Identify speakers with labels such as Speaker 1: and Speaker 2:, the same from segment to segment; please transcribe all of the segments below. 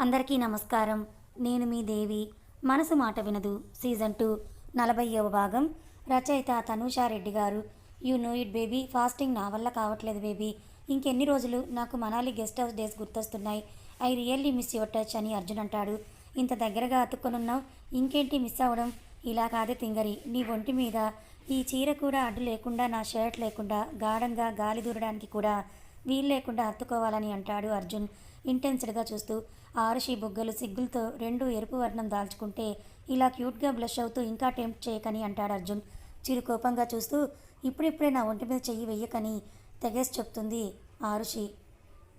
Speaker 1: అందరికీ నమస్కారం. నేను మీ దేవి. మనసు మాట వినదు. సీజన్ టూ నలభైవ భాగం. రచయిత Tanusha Reddy garu you know it baby fasting నా వల్ల కావట్లేదు బేబీ. ఇంకెన్ని రోజులు నాకు Manali guest house days గుర్తొస్తున్నాయి. I really miss your touch అని అర్జున్ అంటాడు. ఇంత దగ్గరగా అతుక్కొనున్నావు ఇంకేంటి మిస్ అవ్వడం ఇలా కాదే తింగరి. నీ ఒంటి మీద ఈ చీర కూడా అడ్డు లేకుండా నా షర్ట్ లేకుండా గాఢంగా గాలి దూరడానికి కూడా వీలు లేకుండా అత్తుకోవాలని అంటాడు అర్జున్ ఇంటెన్స్డ్గా చూస్తూ. ఆరుషి బుగ్గలు సిగ్గులతో రెండు ఎరుపు వర్ణం దాల్చుకుంటే ఇలా క్యూట్గా బ్లష్ అవుతూ ఇంకా టెంప్ట్ చేయకని అంటాడు అర్జున్. చిరు కోపంగా చూస్తూ ఇప్పుడిప్పుడే నా ఒంటి మీద చెయ్యి వెయ్యకని తెగేసి చెప్తుంది ఆరుషి.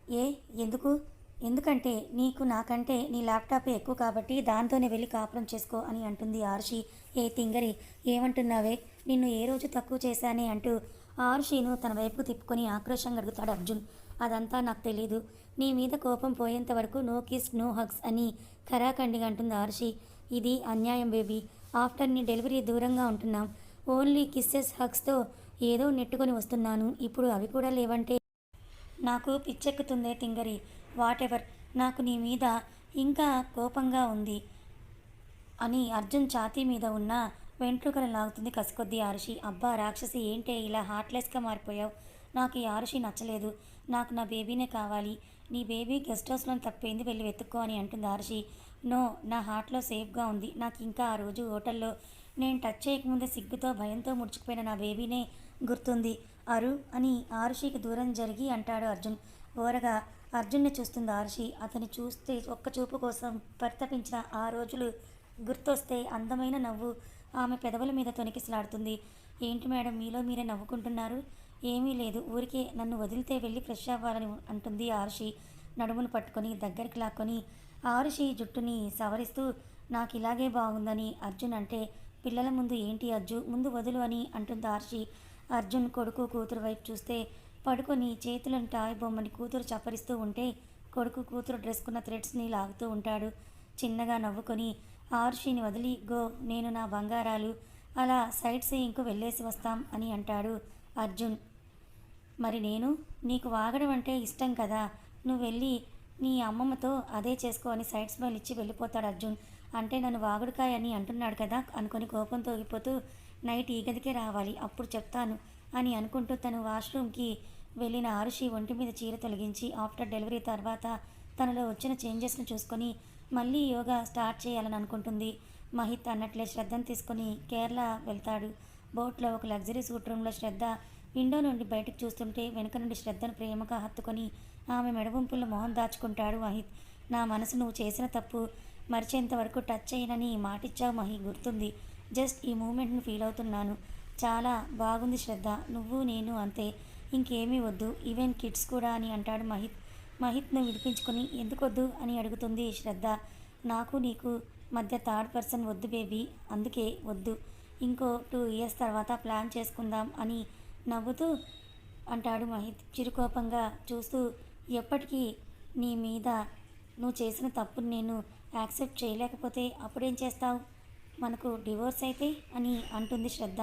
Speaker 1: ఏ? ఎందుకు? ఎందుకంటే నీకు నాకంటే నీ ల్యాప్టాప్ ఎక్కువ కాబట్టి దాంతోనే వెళ్ళి కాపురం చేసుకో అని అంటుంది ఆరుషి. ఏ తింగరి ఏమంటున్నావే? నిన్ను ఏ రోజు తక్కువ చేశానే అంటూ ఆరుషిను తన వైపు తిప్పుకొని ఆక్రోషంగా అడుగుతాడు అర్జున్. అదంతా నాకు తెలీదు. నీ మీద కోపం పోయేంత వరకు నో కిస్ నో హగ్స్ అని ఖరాఖండిగా అంటుంది ఆర్షి. ఇది అన్యాయం బేబీ. ఆఫ్టర్ నీ డెలివరీ దూరంగా ఉంటున్నాం. ఓన్లీ కిస్సెస్ హగ్స్తో ఏదో నెట్టుకొని వస్తున్నాను. ఇప్పుడు అవి కూడా లేవంటే? నాకు పిచ్చెక్కుతుందే తింగరి. వాట్ ఎవర్ నాకు నీ మీద ఇంకా కోపంగా ఉంది అని అర్జున్ ఛాతీ మీద ఉన్న వెంట్రుకలు లాగుతుంది కసికొద్ది ఆరుషి. అబ్బా రాక్షసి ఏంటే ఇలా హార్ట్లెస్గా మారిపోయావు? నాకు ఈ ఆరుషి నచ్చలేదు. నాకు నా బేబీనే కావాలి. నీ బేబీ గెస్ట్ హౌస్లో తప్పేంది వెళ్ళి వెతుక్కో అని అంటుంది ఆర్షి. నో నా హార్ట్లో సేఫ్గా ఉంది. నాకు ఇంకా ఆ రోజు హోటల్లో నేను టచ్ చేయకముందే సిగ్గుతో భయంతో ముడుచుకుపోయిన నా బేబీనే గుర్తుంది. అరు అని ఆరుషికి దూరం జరిగి అంటాడు అర్జున్. ఓరగా అర్జున్ని చూస్తుంది ఆర్షి. అతని చూస్తే ఒక్క చూపు కోసం పరితపించిన ఆ రోజులు గుర్తొస్తే అందమైన నవ్వు ఆమె పెదవుల మీద తొనికిసలాడుతుంది. ఏంటి మేడం మీలో మీరే నవ్వుకుంటున్నారు? ఏమీ లేదు. ఊరికే నన్ను వదిలితే వెళ్ళి ఫ్రెష్ అవ్వాలని అంటుంది ఆరుషి. నడుమును పట్టుకొని దగ్గరికి లాక్కొని ఆరుషి జుట్టుని సవరిస్తూ నాకు ఇలాగే బాగుందని అర్జున్ అంటే పిల్లల ముందు ఏంటి అర్జు? ముందు వదులు అని అంటుంది ఆర్షి. అర్జున్ కొడుకు కూతురు వైపు చూస్తే పడుకొని చేతులను టాయ్ బొమ్మని కూతురు చప్పరిస్తూ ఉంటే కొడుకు కూతురు డ్రెస్కున్న థ్రెడ్స్ని లాగుతూ ఉంటాడు. చిన్నగా నవ్వుకొని ఆర్షిని వదిలి గో నేను నా బంగారాలు అలా సైట్ సీయింగ్కు వెళ్ళేసి వస్తాం అని అంటాడు అర్జున్. మరి నేను? నీకు వాగడం అంటే ఇష్టం కదా? నువ్వు వెళ్ళి నీ అమ్మమ్మతో అదే చేసుకో అని సైడ్ స్మైల్ ఇచ్చి వెళ్ళిపోతాడు అర్జున్. అంటే నన్ను వాగుడుకాయ అని అంటున్నాడు కదా? అనుకొని కోపం తోగిపోతూ నైట్ ఈ గదికే రావాలి అప్పుడు చెప్తాను అని అనుకుంటూ తను వాష్రూమ్కి వెళ్ళిన ఆరుషి ఒంటి మీద చీర తొలగించి ఆఫ్టర్ డెలివరీ తర్వాత తనలో వచ్చిన చేంజెస్ను చూసుకొని మళ్ళీ యోగా స్టార్ట్ చేయాలని అనుకుంటుంది. మహిత్ అన్నట్లే శ్రద్ధను తీసుకొని కేరళ వెళ్తాడు. బోట్లో ఒక లగ్జరీ సూట్ రూమ్లో శ్రద్ధ విండో నుండి బయటకు చూస్తుంటే వెనుక నుండి శ్రద్ధను ప్రేమగా హత్తుకొని ఆమె మెడవంపుల్లో మొహం దాచుకుంటాడు మహిత్ నా మనసు నువ్వు చేసిన తప్పు మరిచేంత వరకు టచ్ చేయనని మాటిచ్చావు మహి. గుర్తుంది. జస్ట్ ఈ మూమెంట్ను ఫీల్ అవుతున్నాను. చాలా బాగుంది శ్రద్ధ. నువ్వు నేను అంతే. ఇంకేమీ వద్దు. ఈవెన్ కిడ్స్ కూడా అని అంటాడు మహిత్ మహిత్ను విడిపించుకొని ఎందుకొద్దు అని అడుగుతుంది శ్రద్ధ. నాకు నీకు మధ్య థర్డ్ పర్సన్ వద్దు బేబీ. అందుకే వద్దు. ఇంకో టూ ఇయర్స్ తర్వాత ప్లాన్ చేసుకుందాం అని నవ్వుతూ అంటాడు మహిత్. చిరుకోపంగా చూస్తూ ఎప్పటికీ నీ మీద నువ్వు చేసిన తప్పుని నేను యాక్సెప్ట్ చేయలేకపోతే అప్పుడేం చేస్తావు? మనకు డివోర్స్ అయితే? అని అంటుంది శ్రద్ధ.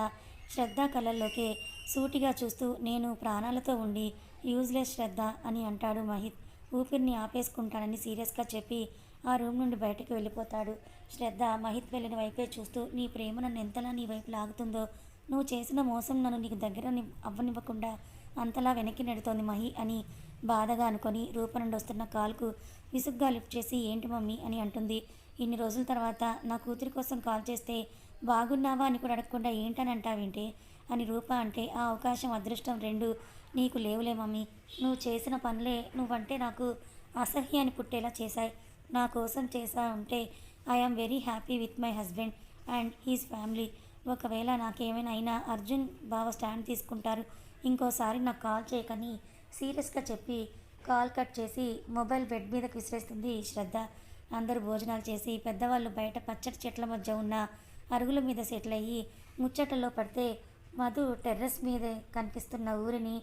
Speaker 1: శ్రద్ధ కళ్ళల్లోకే సూటిగా చూస్తూ నేను ప్రాణాలతో ఉండి యూజ్లెస్ శ్రద్ధ అని అంటాడు మహిత్. ఊపిరిని ఆపేసుకుంటానని సీరియస్గా చెప్పి ఆ రూమ్ నుండి బయటకు వెళ్ళిపోతాడు. శ్రద్ధ మహిత్ వెళ్ళిన వైపే చూస్తూ నీ ప్రేమ నన్ను ఎంతలా నీ వైపు లాగుతుందో నువ్వు చేసిన మోసం నన్ను నీకు దగ్గర అవ్వనివ్వకుండా అంతలా వెనక్కి నెడుతోంది మహి అని బాధగా అనుకొని రూప నుండి వస్తున్న కాల్కు విసుగ్గా లిఫ్ట్ చేసి ఏంటి మమ్మీ అని అంటుంది. ఇన్ని రోజుల తర్వాత నా కూతురి కోసం కాల్ చేస్తే బాగున్నావా అని కూడా అడగకుండా ఏంటని అంటావేంటి? అని రూప అంటే ఆ అవకాశం అదృష్టం రెండు నీకు లేవులే మమ్మీ. నువ్వు చేసిన పనులే నువ్వంటే నాకు అసహ్యాన్ని పుట్టేలా చేశాయి. నా కోసం చేసా ఉంటే I am very happy with my husband and his family. ఒకవేళ నాకేమైనా అయినా అర్జున్ బావ స్టాండ్ తీసుకుంటారు ఇంకోసారి నాకు కాల్ చేయకని సీరియస్గా చెప్పి కాల్ కట్ చేసి మొబైల్ బెడ్ మీదకి విసిరేస్తుంది శ్రద్ధ. అందరూ భోజనాలు చేసి పెద్దవాళ్ళు బయట పచ్చటి చెట్ల మధ్య ఉన్న అరుగుల మీద సెటిల్ అయ్యి ముచ్చటల్లో పడితే మధు టెర్రస్ మీద కనిపిస్తున్న ఊరిని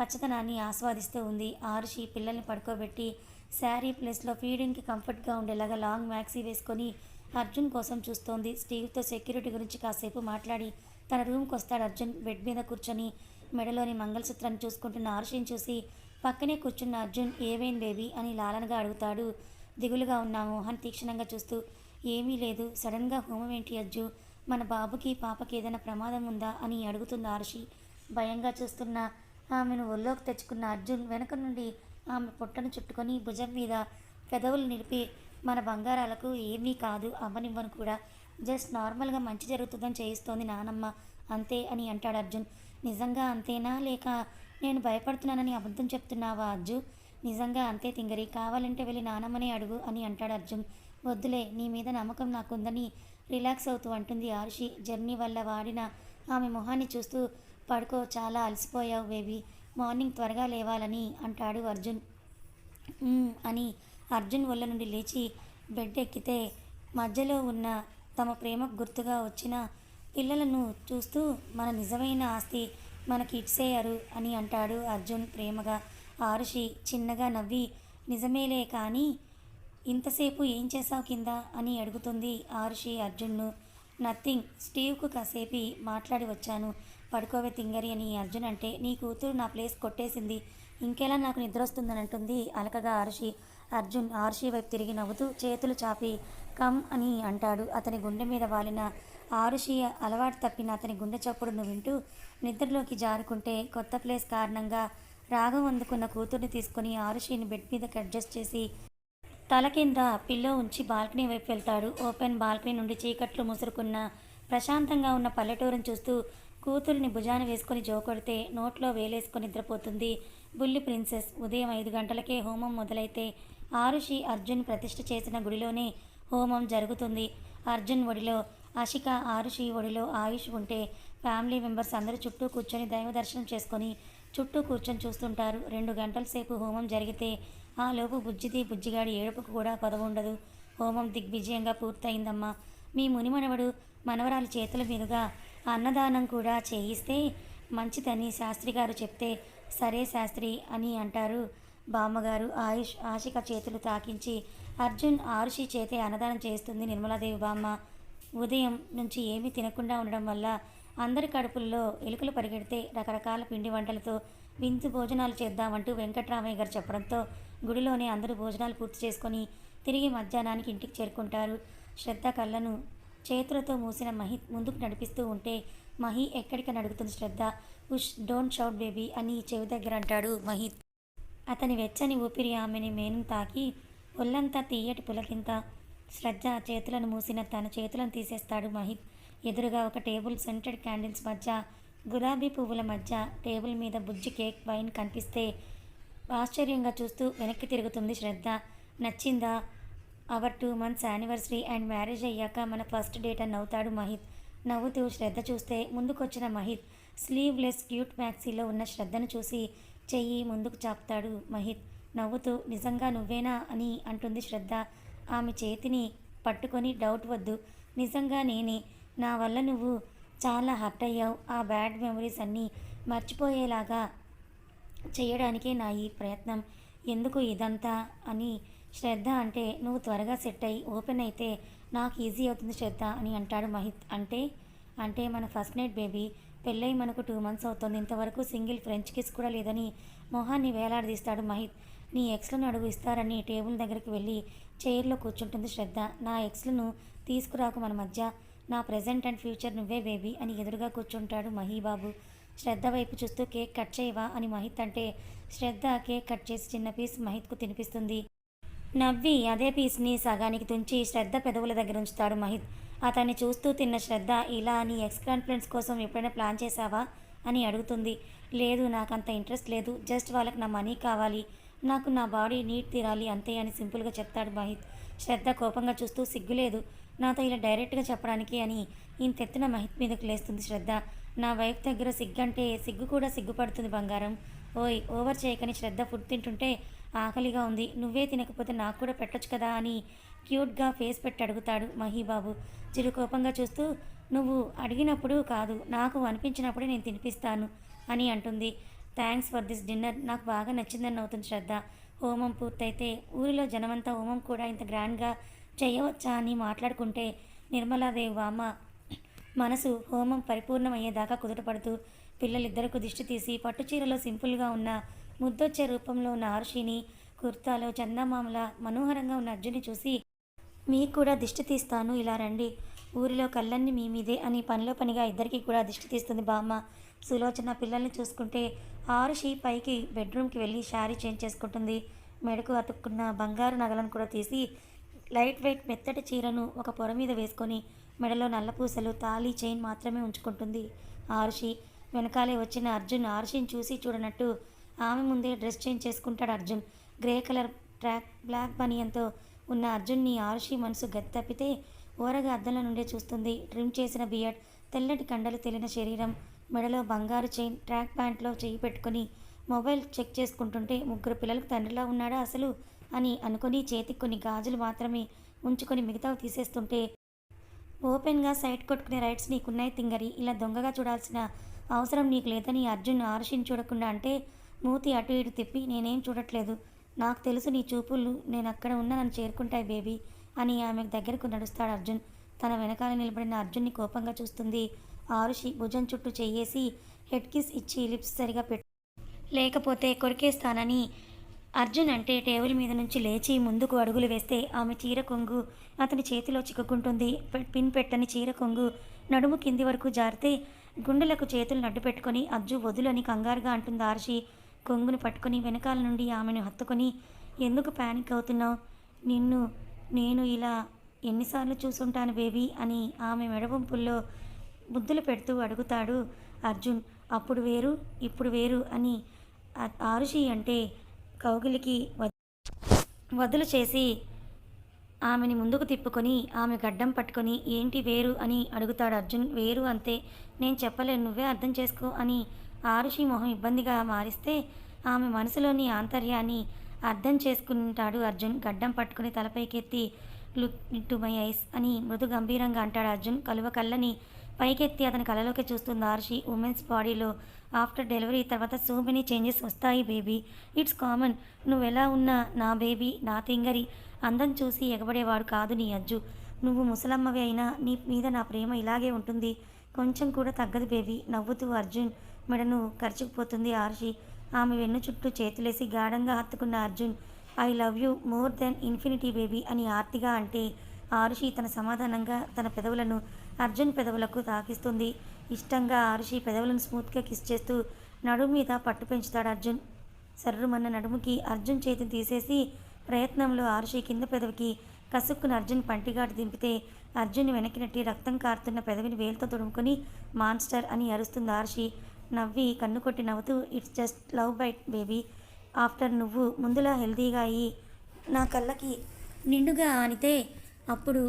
Speaker 1: పచ్చదనాన్ని ఆస్వాదిస్తూ ఉంది. ఆరుషి పిల్లల్ని పడుకోబెట్టి శారీ ప్లేస్లో ఫీడింగ్కి కంఫర్ట్గా ఉండేలాగా లాంగ్ మ్యాక్సీ వేసుకొని అర్జున్ కోసం చూస్తోంది. స్టీవ్తో సెక్యూరిటీ గురించి కాసేపు మాట్లాడి తన రూమ్కి వస్తాడు అర్జున్ బెడ్ మీద కూర్చొని. మెడలోని మంగళసూత్రాన్ని చూసుకుంటున్న ఆర్షిని చూసి పక్కనే కూర్చున్న అర్జున్ ఏవేం బేబీ? అని లాలనగా అడుగుతాడు. దిగులుగా ఉన్న మోహన్ తీక్షణంగా చూస్తూ ఏమీ లేదు సడన్గా హోమం ఏంటి అజ్జు మన బాబుకి పాపకి ఏదైనా ప్రమాదం ఉందా? అని అడుగుతుంది ఆర్షి. భయంగా చూస్తున్న ఆమెను ఒళ్ళోకి తెచ్చుకున్న అర్జున్ వెనక నుండి ఆమె పొట్టను చుట్టుకొని భుజం మీద పెదవులు నిలిపి మన బంగారాలకు ఏమీ కాదు అమ్మనివ్వను కూడా. జస్ట్ నార్మల్గా మంచి జరుగుతుందని చేయిస్తోంది నానమ్మ. అంతే అని అంటాడు అర్జున్. నిజంగా అంతేనా లేక నేను భయపడుతున్నానని అబద్ధం చెప్తున్నావా అర్జు నిజంగా అంతే తింగరి. కావాలంటే వెళ్ళి నానమ్మనే అడుగు అని అంటాడు అర్జున్. వద్దులే నీ మీద నమ్మకం నాకుందని రిలాక్స్ అవుతూ అంటుంది ఆర్షి. జర్నీ వల్ల వాడిన ఆమె మొహాన్ని చూస్తూ పడుకో చాలా అలసిపోయావు బేబీ. మార్నింగ్ త్వరగా లేవాలని అంటాడు అర్జున్. అని అర్జున్ ఒళ్ళ నుండి లేచి బెడ్ ఎక్కితే మధ్యలో ఉన్న తమ ప్రేమకు గుర్తుగా వచ్చిన పిల్లలను చూస్తూ మన నిజమైన ఆస్తి మనకి ఇచ్చేయారు అని అంటాడు అర్జున్ ప్రేమగా. ఆరుషి చిన్నగా నవ్వి నిజమేలే కానీ ఇంతసేపు ఏం చేసావు కింద అని అడుగుతుంది ఆరుషి అర్జున్ను. నథింగ్ స్టీవ్కు కాసేపు మాట్లాడి వచ్చాను. పడుకోవే తింగరి అని అర్జున్ అంటే నీ కూతురు నా ప్లేస్ కొట్టేసింది. ఇంకెలా నాకు నిద్ర వస్తుందని అంటుంది అలకగా ఆరుషి. అర్జున్ ఆరుషి వైపు తిరిగి నవ్వుతూ చేతులు చాపి కమ్ అని అంటాడు. అతని గుండె మీద వాలిన ఆరుషి అలవాటు తప్పిన అతని గుండె చప్పుడును వింటూ నిద్రలోకి జారుకుంటే కొత్త ప్లేస్ కారణంగా రాగం అందుకున్న కూతుర్ని తీసుకుని ఆరుషిని బెడ్ మీదకి అడ్జస్ట్ చేసి తల కింద పిల్లో ఉంచి బాల్కనీ వైపు వెళ్తాడు. ఓపెన్ బాల్కనీ నుండి చీకట్లు ముసురుకున్న ప్రశాంతంగా ఉన్న పల్లెటూరును చూస్తూ కూతురిని భుజాన వేసుకొని జోకొడితే నోట్లో వేలేసుకొని నిద్రపోతుంది బుల్లి ప్రిన్సెస్. ఉదయం ఐదు గంటలకే హోమం మొదలైతే ఆరుషి అర్జున్ ప్రతిష్ఠ చేసిన గుడిలోనే హోమం జరుగుతుంది. అర్జున్ ఒడిలో అషిక ఆరుషి ఒడిలో ఆయుష్ ఉంటే ఫ్యామిలీ మెంబర్స్ అందరూ చుట్టూ కూర్చొని దైవ దర్శనం చేసుకొని చుట్టూ కూర్చొని చూస్తుంటారు. రెండు గంటల సేపు హోమం జరిగితే ఆ లోపు బుజ్జిది బుజ్జిగాడి ఏడుపుకు కూడా కొదవుండదు హోమం దిగ్విజయంగా పూర్తయిందమ్మా. మీ మునిమనవడు మనవరాలి చేతుల మీదుగా అన్నదానం కూడా చేయిస్తే మంచిదని శాస్త్రి గారు చెప్తే సరే శాస్త్రి అని అంటారు. బామ్మగారు ఆయుష్ ఆశిక చేతులు తాకించి అర్జున్ ఆరుషి చేతే అన్నదానం చేస్తుంది నిర్మలాదేవి బామ్మ. ఉదయం నుంచి ఏమీ తినకుండా ఉండడం వల్ల అందరి కడుపుల్లో ఎలుకలు పరిగెడితే రకరకాల పిండి వంటలతో విందు భోజనాలు చేద్దామంటూ వెంకట్రామయ్య గారు చెప్పడంతో గుడిలోనే అందరూ భోజనాలు పూర్తి చేసుకొని తిరిగి మధ్యాహ్నానికి ఇంటికి చేరుకుంటారు. శ్రద్ధ కళ్ళను చేతులతో మూసిన మహి ముందుకు నడిపిస్తూ ఉంటే మహి ఎక్కడికి నడుగుతుంది శ్రద్ధ. ఉష్ డోంట్ షౌట్ బేబీ అని చెవి దగ్గర అంటాడు మహిత్ అతని వెచ్చని ఊపిరి ఆమెని మేను తాకి ఒళ్ళంతా తీయటి పులకింత శ్రద్ధ చేతులను మూసిన తన చేతులను తీసేస్తాడు మహిత్. ఎదురుగా ఒక టేబుల్ సెంటెడ్ క్యాండిల్స్ మధ్య గులాబీ పువ్వుల మధ్య టేబుల్ మీద బుజ్జి కేక్ వైన్ కనిపిస్తే ఆశ్చర్యంగా చూస్తూ వెనక్కి తిరుగుతుంది శ్రద్ధ. నచ్చిందా? Our two months anniversary and marriage అయ్యాక మన ఫస్ట్ డేట్ అని నవ్వుతాడు మహిత్. నవ్వుతూ శ్రద్ధ చూస్తే ముందుకొచ్చిన మహిత్ స్లీవ్లెస్ క్యూట్ మ్యాక్సీలో ఉన్న శ్రద్ధను చూసి చెయ్యి ముందుకు చాపుతాడు మహిత్. నవ్వుతూ నిజంగా నువ్వేనా? అని అంటుంది శ్రద్ధ. ఆమె చేతిని పట్టుకొని డౌట్ వద్దు. నిజంగా నేనే. నా వల్ల నువ్వు చాలా హర్ట్ అయ్యావు. ఆ బ్యాడ్ మెమరీస్ అన్నీ మర్చిపోయేలాగా చేయడానికే నా ఈ ప్రయత్నం. ఎందుకు ఇదంతా? అని శ్రద్ధ అంటే నువ్వు త్వరగా సెట్ అయ్యి ఓపెన్ అయితే నాకు ఈజీ అవుతుంది శ్రద్ధ అని అంటాడు మహిత్. అంటే అంటే మన ఫస్ట్ నైట్ బేబీ పెళ్ళై మనకు టూ మంత్స్ అవుతుంది. ఇంతవరకు సింగిల్ ఫ్రెంచ్ కిస్ కూడా లేదని మొహాన్ని వేలాడదీస్తాడు మహిత్. నీ ఎక్స్లను అడుగు ఇస్తారని టేబుల్ దగ్గరికి వెళ్ళి చైర్లో కూర్చుంటుంది శ్రద్ధ. నా ఎక్స్లను తీసుకురాకు మన మధ్య. నా ప్రజెంట్ అండ్ ఫ్యూచర్ నువ్వే బేబీ అని ఎదురుగా కూర్చుంటాడు మహీబాబు. శ్రద్ధ వైపు చూస్తూ కేక్ కట్ చేయవా అని మహిత్ అంటే శ్రద్ధ కేక్ కట్ చేసి చిన్న పీస్ మహిత్కు తినిపిస్తుంది. నవ్వి అదే పీస్ని సగానికి తుంచి శ్రద్ధ పెదవుల దగ్గర ఉంచుతాడు మహిత్. అతన్ని చూస్తూ తిన్న శ్రద్ధ ఇలా నీ ఎక్స్ కాన్ఫిడెన్స్ కోసం ఎప్పుడైనా ప్లాన్ చేశావా? అని అడుగుతుంది. లేదు నాకంత ఇంట్రెస్ట్ లేదు. జస్ట్ వాళ్ళకి నా మనీ కావాలి. నాకు నా బాడీ నీట్ తీరాలి అంతే అని సింపుల్గా చెప్తాడు మహిత్. శ్రద్ధ కోపంగా చూస్తూ సిగ్గులేదు. నాతో ఇలా డైరెక్ట్గా చెప్పడానికి అని ఇంతెత్తున మహిత్ మీదకు లేస్తుంది శ్రద్ధ. నా వైఫ్ దగ్గర సిగ్గంటే సిగ్గు కూడా సిగ్గుపడుతుంది బంగారం. ఓయ్ ఓవర్ చేయకని శ్రద్ధ ఫుడ్ తింటుంటే ఆకలిగా ఉంది. నువ్వే తినకపోతే నాకు కూడా పెట్టొచ్చు కదా అని క్యూట్గా ఫేస్ పెట్టి అడుగుతాడు మహీబాబు. చిరు కోపంగా చూస్తూ నువ్వు అడిగినప్పుడు కాదు నాకు అనిపించినప్పుడే నేను తినిపిస్తాను అని అంటుంది. థ్యాంక్స్ ఫర్ దిస్ డిన్నర్ నాకు బాగా నచ్చిందని అవుతుంది శ్రద్ధ. హోమం పూర్తయితే ఊరిలో జనమంతా హోమం కూడా ఇంత గ్రాండ్గా చేయవచ్చా అని మాట్లాడుకుంటే నిర్మలాదేవి బామ్మ మనసు హోమం పరిపూర్ణమయ్యేదాకా కుదుటపడుతూ పిల్లలిద్దరకు దిష్టి తీసి పట్టుచీరలో సింపుల్గా ఉన్న ముద్దొచ్చే రూపంలో ఉన్న ఆరుషిని కుర్తాలో చందమామల మనోహరంగా ఉన్న అర్జున్ని చూసి మీకు కూడా దిష్టి తీస్తాను. ఇలా రండి. ఊరిలో కళ్ళన్నీ మీ మీదే అని పనిలో పనిగా ఇద్దరికి కూడా దిష్టి తీస్తుంది బామ్మ. సులోచన పిల్లల్ని చూసుకుంటే ఆరుషి పైకి బెడ్రూమ్కి వెళ్ళి శారీ చేంజ్ చేసుకుంటుంది. మెడకు అతుక్కున్న బంగారు నగలను కూడా తీసి లైట్ వెయిట్ మెత్తటి చీరను ఒక పొర మీద వేసుకొని మెడలో నల్లపూసలు తాళి చైన్ మాత్రమే ఉంచుకుంటుంది ఆరుషి. వెనకాలే వచ్చిన అర్జున్ ఆరుషిని చూసి చూడనట్టు ఆమె ముందే డ్రెస్ చేంజ్ చేసుకుంటాడు Arjun. Grey colour track black బనియన్తో ఉన్న అర్జున్ని ఆరుషి మనసు గతి తప్పితే ఓరగా అద్దంల నుండే చూస్తుంది. ట్రిమ్ చేసిన బియర్డ్ తెల్లటి కండలు తెలిన శరీరం మెడలో బంగారు చైన్ ట్రాక్ ప్యాంట్లో చేయి పెట్టుకొని మొబైల్ చెక్ చేసుకుంటుంటే ముగ్గురు పిల్లలకు తండ్రిలా ఉన్నాడా అసలు అని అనుకుని చేతికి కొన్ని గాజులు మాత్రమే ఉంచుకొని మిగతావి తీసేస్తుంటే ఓపెన్గా సైట్ కొట్టుకునే రైట్స్ నీకున్నాయి తింగరి. ఇలా దొంగగా చూడాల్సిన అవసరం నీకు లేదని అర్జున్ ఆరుషిని చూడకుండా అంటే మూతి అటు ఇటు తిప్పి నేనేం చూడట్లేదు. నాకు తెలుసు నీ చూపులు నేను అక్కడ ఉన్న నన్ను చేరుకుంటాయి బేబీ అని ఆమె దగ్గరకు నడుస్తాడు అర్జున్. తన వెనకాల నిలబడిన అర్జున్ని కోపంగా చూస్తుంది. ఆరుషి భుజం చుట్టూ చెయ్యేసి హెడ్ కిస్ ఇచ్చి లిప్స్ సరిగా పెట్టు లేకపోతే కొరికేస్తానని అర్జున్ అంటే టేబుల్ మీద నుంచి లేచి ముందుకు అడుగులు వేస్తే ఆమె చీర కొంగు అతని చేతిలో చిక్కుకుంటుంది. పిన్ పెట్టని చీర కొంగు నడుము కింది వరకు జారితే గుండెలకు చేతులు నడ్డు పెట్టుకొని అజ్జు వదులని కంగారుగా అంటుంది ఆర్షి కొంగును పట్టుకొని వెనకాల నుండి ఆమెను హత్తుకొని ఎందుకు ప్యానిక్ అవుతున్నావు? నిన్ను నేను ఇలా ఎన్నిసార్లు చూసుంటాను బేబీ అని ఆమె మెడవంపుల్లో ముద్దులు పెడుతూ అడుగుతాడు అర్జున్. అప్పుడు వేరు ఇప్పుడు వేరు అని ఆరుషి అంటే కౌగిలికి వదులు చేసి ఆమెని ముందుకు తిప్పుకొని ఆమె గడ్డం పట్టుకొని ఏంటి వేరు అని అడుగుతాడు అర్జున్. వేరు అంతే నేను చెప్పలేను నువ్వే అర్థం చేసుకో అని ఆరుషి మొహం ఇబ్బందిగా మారిస్తే ఆమె మనసులోని ఆంతర్యాన్ని అర్థం చేసుకుంటాడు అర్జున్. గడ్డం పట్టుకుని తలపైకెత్తి లుక్ టు మై ఐస్ అని మృదు గంభీరంగా అంటాడు అర్జున్. కలువ కళ్ళని పైకెత్తి అతని కళ్ళలోకి చూస్తుంది ఆర్షి. ఉమెన్స్ బాడీలో ఆఫ్టర్ డెలివరీ తర్వాత సో మెనీ చేంజెస్ వస్తాయి బేబీ. It's common. నువ్వు ఎలా ఉన్నా నా బేబీ నా తింగరి అందం చూసి ఎగబడేవాడు కాదు నీ అజ్జు. నువ్వు ముసలమ్మవి అయినా నీ మీద నా ప్రేమ ఇలాగే ఉంటుంది. కొంచెం కూడా తగ్గదు బేబీ. నవ్వుతూ అర్జున్ మెడను ఖర్చుకుపోతుంది ఆర్షి. ఆమె వెన్ను చుట్టూ చేతులేసి గాఢంగా హత్తుకున్న Arjun I love you more than infinity baby అని ఆర్తిగా అంటే ఆరుషి తన సమాధానంగా తన పెదవులను అర్జున్ పెదవులకు తాకిస్తుంది. ఇష్టంగా ఆరుషి పెదవులను స్మూత్గా కిస్ చేస్తూ నడుము మీద పట్టు పెంచుతాడు అర్జున్. సర్రుమన్న నడుముకి అర్జున్ చేతిని తీసేసి ప్రయత్నంలో ఆరుషి కింద పెదవికి కసుక్కున అర్జున్ పంటిగాటు దింపితే అర్జున్ వెనక్కి నెట్టి రక్తం కారుతున్న పెదవిని వేలుతో తుడుముకొని మాన్స్టర్ అని అరుస్తుంది ఆర్షి. నవ్వి కన్ను కొట్టి నవ్వుతూ it's just love bite baby. After నువ్వు ముందులా హెల్తీగా అయ్యి నా కళ్ళకి నిండుగా ఆనితే అప్పుడు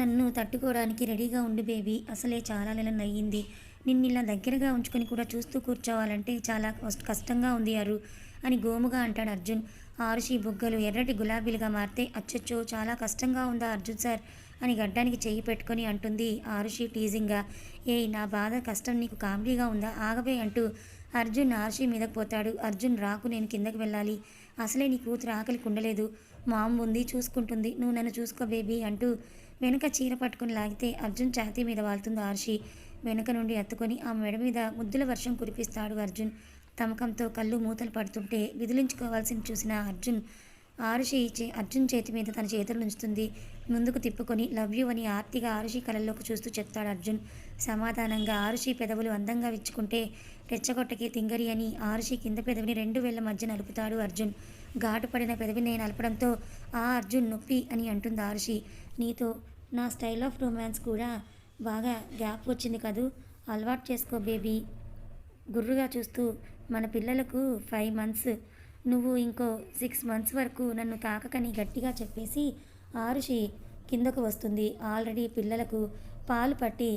Speaker 1: నన్ను తట్టుకోవడానికి రెడీగా ఉండి బేబీ. అసలే చాలా నెలలు అయ్యింది నిన్ను ఇలా దగ్గరగా ఉంచుకొని కూడా చూస్తూ కూర్చోవాలంటే చాలా కష్టంగా ఉంది అరు అని గోముగా అంటాడు అర్జున్. ఆరుషి బుగ్గలు ఎర్రటి గులాబీలుగా మారితే అచ్చొచ్చో చాలా కష్టంగా ఉందా అర్జున్ సార్? అని గడ్డానికి చెయ్యి పెట్టుకొని అంటుంది ఆరుషి టీజింగ్గా. ఏయ్ నా బాధ కష్టం నీకు కామెడీగా ఉందా? ఆగవే అంటూ అర్జున్ ఆర్షి మీదకు పోతాడు. అర్జున్ రాకు నేను కిందకి వెళ్ళాలి. అసలే నీ కూతురు ఆకలికి ఉండలేదు మామ్ ఉంది చూసుకుంటుంది. నువ్వు నన్ను చూసుకో బేబీ అంటూ వెనుక చీర పట్టుకుని లాగితే అర్జున్ ఛాతీ మీద వాళ్తుంది ఆర్షి వెనుక నుండి ఎత్తుకొని ఆ మెడ మీద ముద్దుల వర్షం కురిపిస్తాడు అర్జున్. తమకంతో కళ్ళు మూతలు పడుతుంటే విదిలించుకోవాల్సింది చూసిన అర్జున్ ఆరుషి ఇచ్చి అర్జున్ చేతి మీద తన చేతులు ఉంచుతుంది. ముందుకు తిప్పుకొని లవ్ యూ అని ఆర్తిగా ఆరుషి కళల్లోకి చూస్తూ చెప్తాడు అర్జున్. సమాధానంగా ఆరుషి పెదవులు అందంగా విచ్చుకుంటే రెచ్చగొట్టకి తింగరి అని ఆరుషి కింద పెదవిని రెండు వేళ్ళ మధ్య నలుపుతాడు అర్జున్. ఘాటు పడిన పెదవిని నలపడంతో ఆ అర్జున్ నొప్పి అని అంటుంది ఆరుషి. నీతో నా స్టైల్ ఆఫ్ రొమాన్స్ కూడా బాగా గ్యాప్ వచ్చింది కదూ? అలవాటు చేసుకో బేబీ. గుర్రుగా చూస్తూ మన పిల్లలకు ఫైవ్ మంత్స్ నువ్వు ఇంకో సిక్స్ మంత్స్ వరకు నన్ను తాకకని గట్టిగా చెప్పేసి ఆరుషి కిందకు వస్తుంది. ఆల్రెడీ పిల్లలకు పాలు పట్టి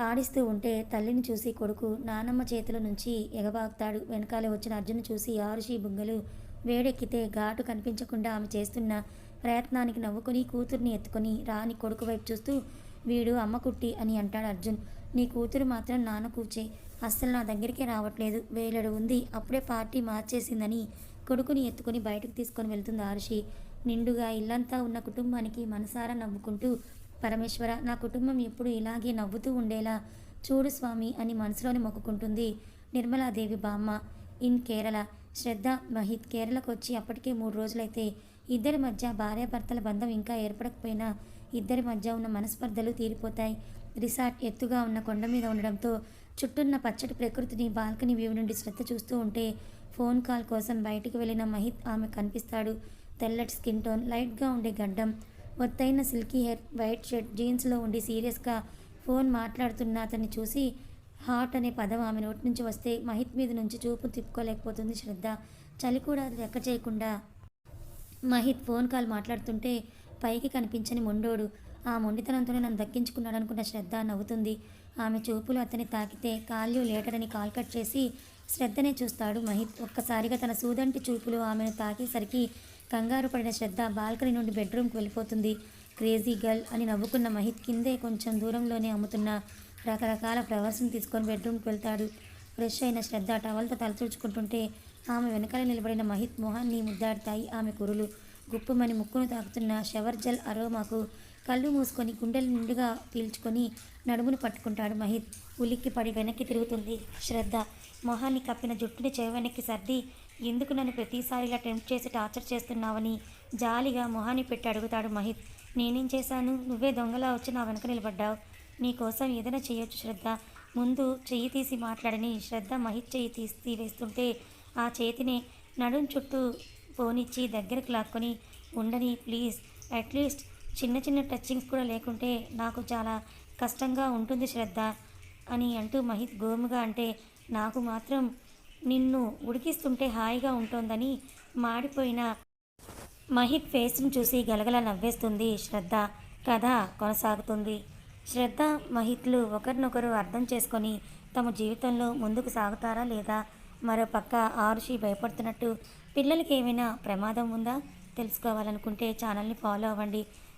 Speaker 1: ఆడిస్తూ ఉంటే తల్లిని చూసి కొడుకు నానమ్మ చేతుల నుంచి ఎగబాగుతాడు వెనకాలే వచ్చిన అర్జున్ చూసి ఆరుషి బుగ్గలు వేడెక్కితే ఘాటు కనిపించకుండా ఆమె చేస్తున్న ప్రయత్నానికి నవ్వుకుని కూతుర్ని ఎత్తుకొని రాని కొడుకు వైపు చూస్తూ వీడు అమ్మ కుట్టి అని అంటాడు అర్జున్. నీ కూతురు మాత్రం నాన్న కూచే అస్సలు నా దగ్గరికి రావట్లేదు. వేలడు ఉంది. అప్పుడే పార్టీ మార్చేసిందని కొడుకుని ఎత్తుకొని బయటకు తీసుకొని వెళ్తుంది ఆరుషి. నిండుగా ఇల్లంతా ఉన్న కుటుంబానికి మనసారా నవ్వుకుంటూ పరమేశ్వర నా కుటుంబం ఎప్పుడు ఇలాగే నవ్వుతూ ఉండేలా చూడు స్వామి అని మనసులోని మొక్కుకుంటుంది నిర్మలాదేవి బామ్మ. ఇన్ కేరళ. శ్రద్ధ మహిత్ కేరళకు వచ్చి అప్పటికే మూడు రోజులైతే ఇద్దరి మధ్య భార్యాభర్తల బంధం ఇంకా ఏర్పడకపోయినా ఇద్దరి మధ్య ఉన్న మనస్పర్ధలు తీరిపోతాయి. రిసార్ట్ ఎత్తుగా ఉన్న కొండ మీద ఉండడంతో చుట్టూన్న పచ్చటి ప్రకృతిని బాల్కనీ వ్యూ నుండి శ్రద్ధ చూస్తూ ఉంటే ఫోన్ కాల్ కోసం బయటికి వెళ్ళిన మహిత్ ఆమె కనిపిస్తాడు. తెల్లటి స్కిన్ టోన్ లైట్గా ఉండే గడ్డం ఒత్తైన సిల్కీ హెయిర్ వైట్ షర్ట్ జీన్స్లో ఉండి సీరియస్గా ఫోన్ మాట్లాడుతున్న అతన్ని చూసి హాట్ అనే పదం ఆమె నోటి నుంచి వస్తే మహిత్ మీద నుంచి చూపు తిప్పుకోలేకపోతుంది శ్రద్ధ. చలి కూడా లెక్క చేయకుండా మహిత్ ఫోన్ కాల్ మాట్లాడుతుంటే పైకి కనిపించని మొండోడు. ఆ మొండితనంతోనే నన్ను దక్కించుకున్నాడనుకున్న శ్రద్ధ నవ్వుతుంది. ఆమె చూపులు అతన్ని తాకితే కాళ్ళు లేటరని కాల్ కట్ చేసి శ్రద్ధనే చూస్తాడు మహిత్. ఒక్కసారిగా తన సూదంటి చూపులు ఆమెను తాకేసరికి కంగారు పడిన శ్రద్ధ బాల్కనీ నుండి బెడ్రూమ్కి వెళ్ళిపోతుంది. క్రేజీ గర్ల్ అని నవ్వుకున్న మహిత్ కిందే కొంచెం దూరంలోనే అమ్ముతున్న రకరకాల ఫ్లవర్స్ని తీసుకొని బెడ్రూమ్కి వెళ్తాడు. ఫ్రెష్ అయిన శ్రద్ధ టవల్తో తలతుడుచుకుంటుంటే ఆమె వెనకాల నిలబడిన మహిత్ మొహాన్ని ముద్దాడుతాయి ఆమె కురులు. గుప్పుమని ముక్కును తాకుతున్న షవర్ జెల్ అరోమాకు కళ్ళు మూసుకొని గుండెలు నిండుగా పీల్చుకొని నడుమును పట్టుకుంటాడు మహిత్ ఉలిక్కి పడి వెనక్కి తిరుగుతుంది శ్రద్ధ. మొహాన్ని కప్పిన జుట్టుని చెవి వెనక్కి సర్ది ఎందుకు నన్ను ప్రతిసారిలా టెంప్ట్ చేసి టార్చర్ చేస్తున్నావని జాలిగా మొహాన్ని పెట్టి అడుగుతాడు మహిత్ నేనేం చేశాను? నువ్వే దొంగలా వచ్చి నా వెనక నిలబడ్డావు. నీకోసం ఏదైనా చేయొచ్చు శ్రద్ధ. ముందు చెయ్యి తీసి మాట్లాడని శ్రద్ధ మహిత్ చెయ్యి తీసి వేస్తుంటే ఆ చేతిని నడుం చుట్టూ పోనిచ్చి దగ్గరకు లాక్కొని ఉండని ప్లీజ్ అట్లీస్ట్ చిన్న చిన్న టచ్చింగ్స్ కూడా లేకుంటే నాకు చాలా కష్టంగా ఉంటుంది శ్రద్ధ అని అంటూ మహిత్ గోముగా అంటే నాకు మాత్రం నిన్ను ఉడికిస్తుంటే హాయిగా ఉంటోందని మాడిపోయిన మహిత్ ఫేస్ను చూసి గలగల నవ్వేస్తుంది. శ్రద్ధ కథ కొనసాగుతుంది. శ్రద్ధ మహిత్లు ఒకరినొకరు అర్థం చేసుకొని తమ జీవితంలో ముందుకు సాగుతారా లేదా? మరో పక్క ఆరుషి భయపడుతున్నట్టు పిల్లలకి ఏమైనా ప్రమాదం ఉందా? తెలుసుకోవాలనుకుంటే ఛానల్ని ఫాలో అవ్వండి.